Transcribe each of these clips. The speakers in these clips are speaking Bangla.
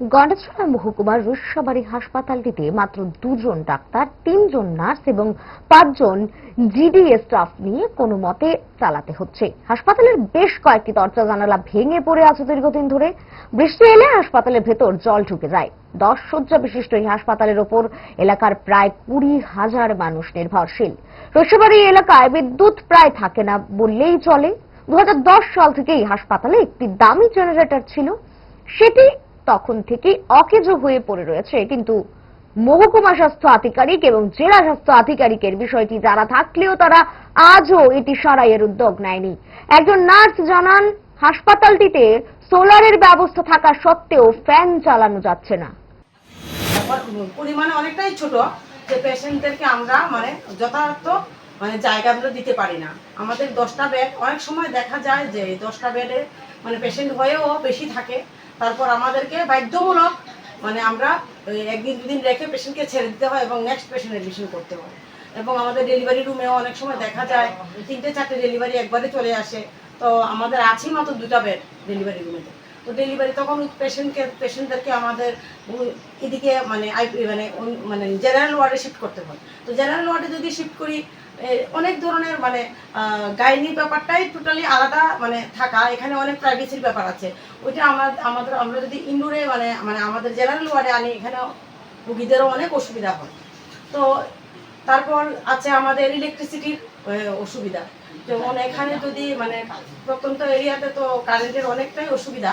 গন্ডাছড়া মহকুমার রুশাবাড়ি হাসপাতালটিতে মাত্র দুজন ডাক্তার, তিনজন নার্স এবং পাঁচজন জিডিএ স্টাফ নিয়ে কোনো মতে চালাতে হচ্ছে। হাসপাতালের বেশ কয়েকটি দরজা জানালা ভেঙে পড়ে আছে দীর্ঘদিন ধরে। বৃষ্টি এলে হাসপাতালের ভেতর জল ঢুকে যায়। দশ শয্যা বিশিষ্ট এই হাসপাতালের ওপর এলাকার প্রায় কুড়ি হাজার মানুষ নির্ভরশীল। রসিবাড়ি এলাকায় বিদ্যুৎ প্রায় থাকে না বললেই চলে। দু হাজার দশ সাল থেকেই হাসপাতালে একটি দামি জেনারেটর ছিল। সেটি তখন থেকে অকেজো হয়ে পড়ে রয়েছে। কিন্তু মহকুমা স্বাস্থ্য আধিকারিক এবং জেলা স্বাস্থ্য আধিকারিকের বিষয়টি জানা থাকলেও তারা আজও এটি সারাইয়ের উদ্যোগ নেয়নি। একজন নার্স জানান, হাসপাতালটিতে সোলারের ব্যবস্থা থাকা সত্ত্বেও ফ্যান চালানো যাচ্ছে না। পরিমাণে অনেকটাই ছোট যে পেশেন্টদেরকে আমরা মানে যথার্থ মানে জায়গাগুলো দিতে পারি না। আমাদের দশটা বেড, অনেক সময় দেখা যায় যে দশটা বেডে মানে পেশেন্ট হয়েও বেশি থাকে। তারপর আমাদেরকে বাধ্যমূলক মানে আমরা একদিন দুদিন রেখে পেশেন্টকে ছেড়ে দিতে হয় এবং নেক্সট পেশেন্ট এডমিশন করতে হয়। এবং আমাদের ডেলিভারি রুমেও অনেক সময় দেখা যায়, তিনটে চারটে ডেলিভারি একবারে চলে আসে। তো আমাদের আছেই মাত্র দুটা বেড ডেলিভারি রুমেতে তো ডেলিভারি তখন পেশেন্টকে পেশেন্টদেরকে আমাদের এদিকে মানে আই মানে মানে জেনারেল ওয়ার্ডে শিফট করতে হয়। তো জেনারেল ওয়ার্ডে যদি শিফট করি অনেক ধরনের মানে গাইনি ব্যাপারটাই টোটালি আলাদা মানে থাকা। এখানে অনেক প্রাইভেসির ব্যাপার আছে। ওইটা আমরা, আমাদের, আমরা যদি ইনডোরে মানে মানে আমাদের জেনারেল ওয়ার্ডে আনি এখানে রুগীদেরও অনেক অসুবিধা হয়। তো তারপর আছে আমাদের ইলেকট্রিসিটির অসুবিধা। যেমন এখানে যদি মানে প্রত্যন্ত এরিয়াতে তো কারেন্টের অনেকটাই অসুবিধা।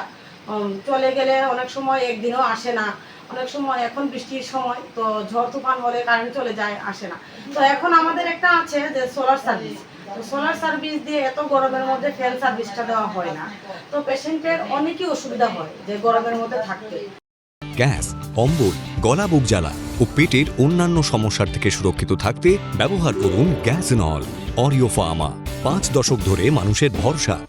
চলে গেলে অনেক সময় একদিনও আসে না। অনেক সময় এখন বৃষ্টির সময়, তো ঝড় তুফান হলে কারেন্ট চলে যায়, আসে না। তো এখন আমাদের একটা আছে যে সোলার সার্ভিস তো সোলার সার্ভিস দিয়ে এত গরমের মধ্যে ফ্যান সার্ভিসটা দেওয়া হয় না। তো পেশেন্টের অনেকই অসুবিধা হয় যে গরমের মধ্যে থাকতে। গ্যাস, অম্বল, গলা বুক জ্বালা ও পেটের অন্যান্য সমস্যার থেকে সুরক্ষিত থাকতে ব্যবহার করুন গ্যাস নল অরিও ফার্মা পাঁচ দশক ধরে মানুষের ভরসা।